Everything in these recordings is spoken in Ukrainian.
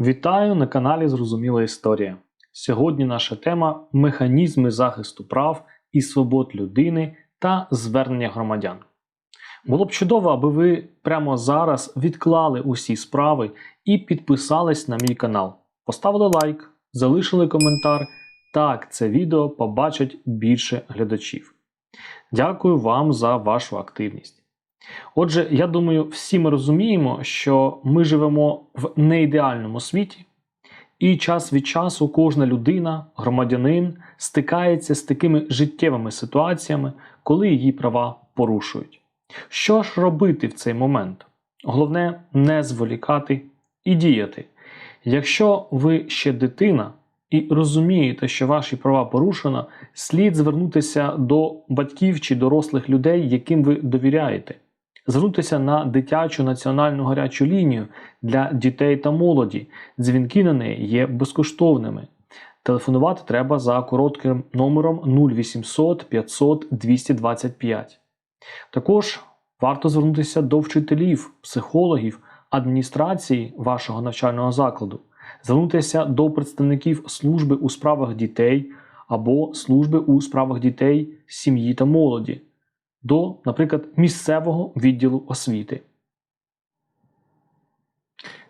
Вітаю на каналі Зрозуміла Історія. Сьогодні наша тема механізми захисту прав і свобод людини та звернення громадян. Було б чудово, аби ви прямо зараз відклали усі справи і підписались на мій канал. Поставили лайк, залишили коментар. Так, це відео побачать більше глядачів. Дякую вам за вашу активність. Отже, я думаю, всі ми розуміємо, що ми живемо в неідеальному світі, і час від часу кожна людина, громадянин стикається з такими життєвими ситуаціями, коли її права порушують. Що ж робити в цей момент? Головне не зволікати і діяти. Якщо ви ще дитина і розумієте, що ваші права порушено, слід звернутися до батьків чи дорослих людей, яким ви довіряєте звернутися на дитячу національну гарячу лінію для дітей та молоді. Дзвінки на неї є безкоштовними. Телефонувати треба за коротким номером 0800 500 225. Також варто звернутися до вчителів, психологів, адміністрації вашого навчального закладу, звернутися до представників служби у справах дітей або служби у справах дітей, сім'ї та молоді до, наприклад, місцевого відділу освіти.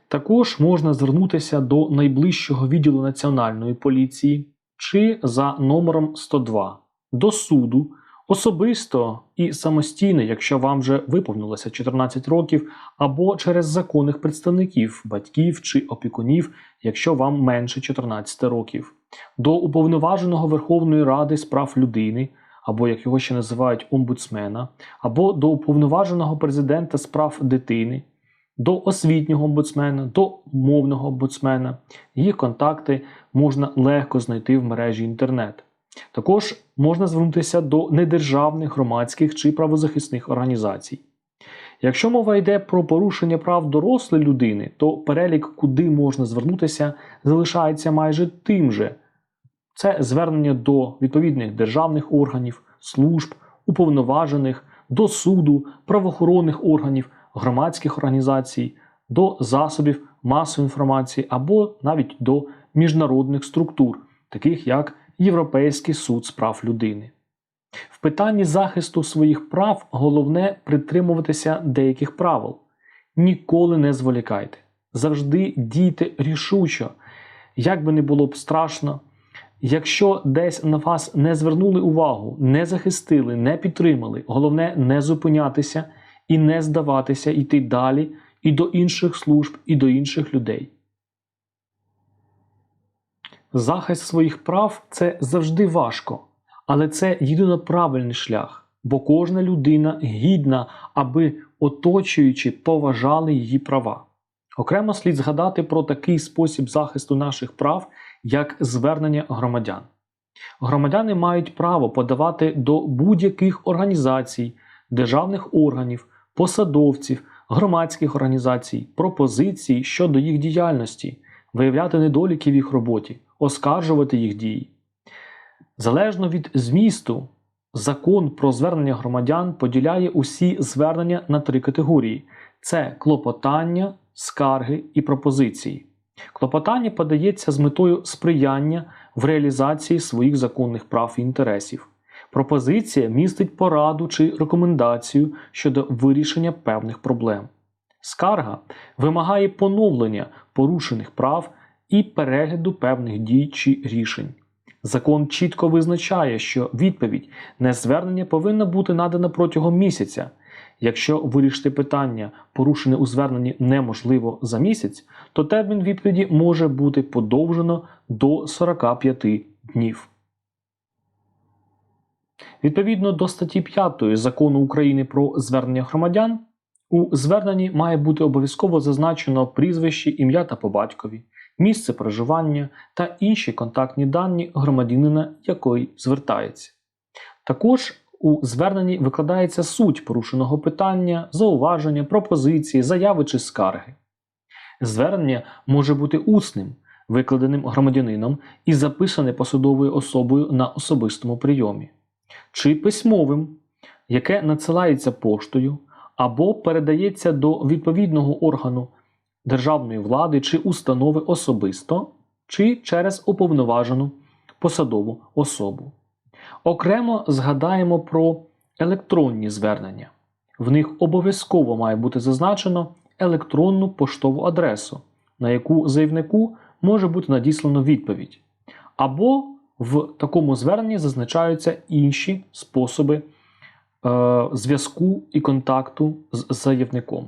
Також можна звернутися до найближчого відділу Національної поліції чи за номером 102 до суду особисто і самостійно, якщо вам вже виповнилося 14 років, або через законних представників, батьків чи опікунів, якщо вам менше 14 років, до уповноваженого Верховної Ради з прав людини або як його ще називають омбудсмена, або до уповноваженого президента з прав дитини, до освітнього омбудсмена, до мовного омбудсмена. Їх контакти можна легко знайти в мережі інтернет. Також можна звернутися до недержавних громадських чи правозахисних організацій. Якщо мова йде про порушення прав дорослої людини, то перелік, куди можна звернутися, залишається майже тим же. Це звернення до відповідних державних органів, служб, уповноважених, до суду, правоохоронних органів, громадських організацій, до засобів масової інформації або навіть до міжнародних структур, таких як Європейський суд з прав людини. В питанні захисту своїх прав головне притримуватися деяких правил. Ніколи не зволікайте. Завжди дійте рішучо, як би не було б страшно. Якщо десь на вас не звернули увагу, не захистили, не підтримали, головне не зупинятися і не здаватися, йти далі і до інших служб, і до інших людей. Захист своїх прав це завжди важко, але це єдино правильний шлях, бо кожна людина гідна, аби оточуючи поважали її права. Окремо слід згадати про такий спосіб захисту наших прав, як звернення громадян. Громадяни мають право подавати до будь-яких організацій, державних органів, посадовців, громадських організацій, пропозиції щодо їх діяльності, виявляти недоліки в їх роботі, оскаржувати їх дії. Залежно від змісту, закон про звернення громадян поділяє усі звернення на три категорії: це клопотання, скарги і пропозиції. Клопотання подається з метою сприяння в реалізації своїх законних прав і інтересів. Пропозиція містить пораду чи рекомендацію щодо вирішення певних проблем. Скарга вимагає поновлення порушених прав і перегляду певних дій чи рішень. Закон чітко визначає, що відповідь на звернення повинна бути надана протягом місяця. Якщо вирішити питання, порушене у зверненні неможливо за місяць, то термін відповіді може бути подовжено до 45 днів. Відповідно до статті 5 закону України про звернення громадян, у зверненні має бути обов'язково зазначено прізвище, ім'я та по батькові, місце проживання та інші контактні дані громадянина, який звертається. Також у зверненні викладається суть порушеного питання, зауваження, пропозиції, заяви чи скарги. Звернення може бути усним, викладеним громадянином і записане посадовою особою на особистому прийомі, чи письмовим, яке надсилається поштою або передається до відповідного органу державної влади чи установи особисто, чи через уповноважену посадову особу. Окремо згадаємо про електронні звернення. В них обов'язково має бути зазначено електронну поштову адресу, на яку заявнику може бути надіслано відповідь. Або в такому зверненні зазначаються інші способи е, зв'язку і контакту з заявником.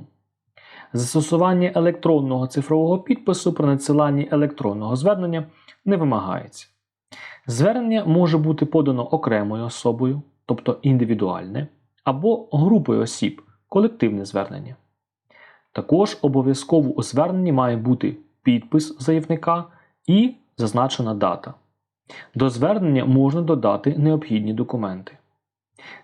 Застосування електронного цифрового підпису при надсиланні електронного звернення не вимагається. Звернення може бути подано окремою особою, тобто індивідуальне, або групою осіб колективне звернення. Також обов'язково у зверненні має бути підпис заявника і зазначена дата. До звернення можна додати необхідні документи.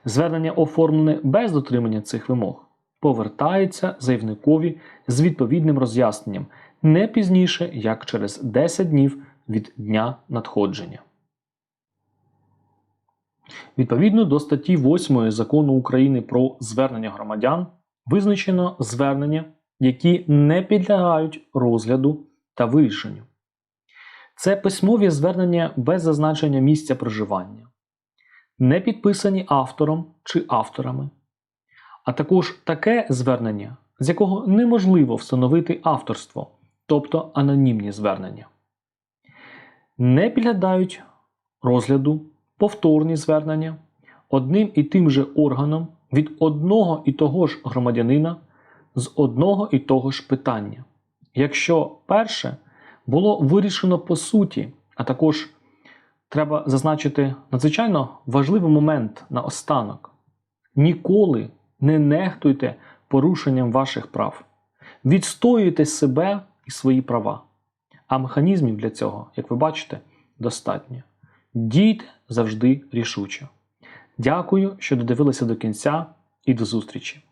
Звернення, оформлене без дотримання цих вимог, повертається заявникові з відповідним роз'ясненням не пізніше, як через 10 днів від дня надходження. Відповідно до статті 8 Закону України про звернення громадян визначено звернення, які не підлягають розгляду та вирішенню. Це письмові звернення без зазначення місця проживання, не підписані автором чи авторами, а також таке звернення, з якого неможливо встановити авторство, тобто анонімні звернення, не підглядають розгляду повторні звернення одним і тим же органом від одного і того ж громадянина з одного і того ж питання. Якщо перше було вирішено по суті, а також треба зазначити надзвичайно важливий момент на останок. Ніколи не нехтуйте порушенням ваших прав. Відстоюйте себе і свої права. А механізмів для цього, як ви бачите, достатньо. Дійте завжди рішуче. Дякую, що додивилися до кінця і до зустрічі!